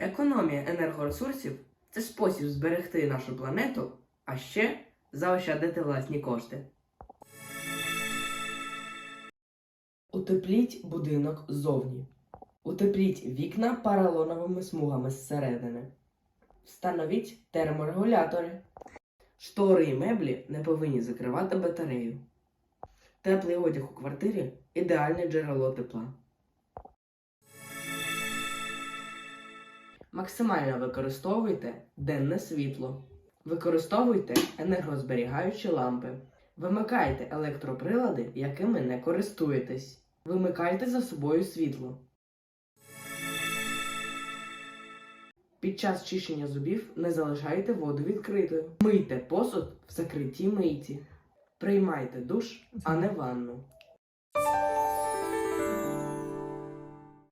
Економія енергоресурсів це спосіб зберегти нашу планету, а ще заощадити власні кошти. Утепліть будинок ззовні. Утепліть вікна поролоновими смугами зсередини. Встановіть терморегулятори. Штори і меблі не повинні закривати батарею. Теплий одяг у квартирі ідеальне джерело тепла. Максимально використовуйте денне світло. Використовуйте енергозберігаючі лампи. Вимикайте електроприлади, якими не користуєтесь. Вимикайте за собою світло. Під час чищення зубів не залишайте воду відкритою. Мийте посуд в закритій мийці. Приймайте душ, а не ванну.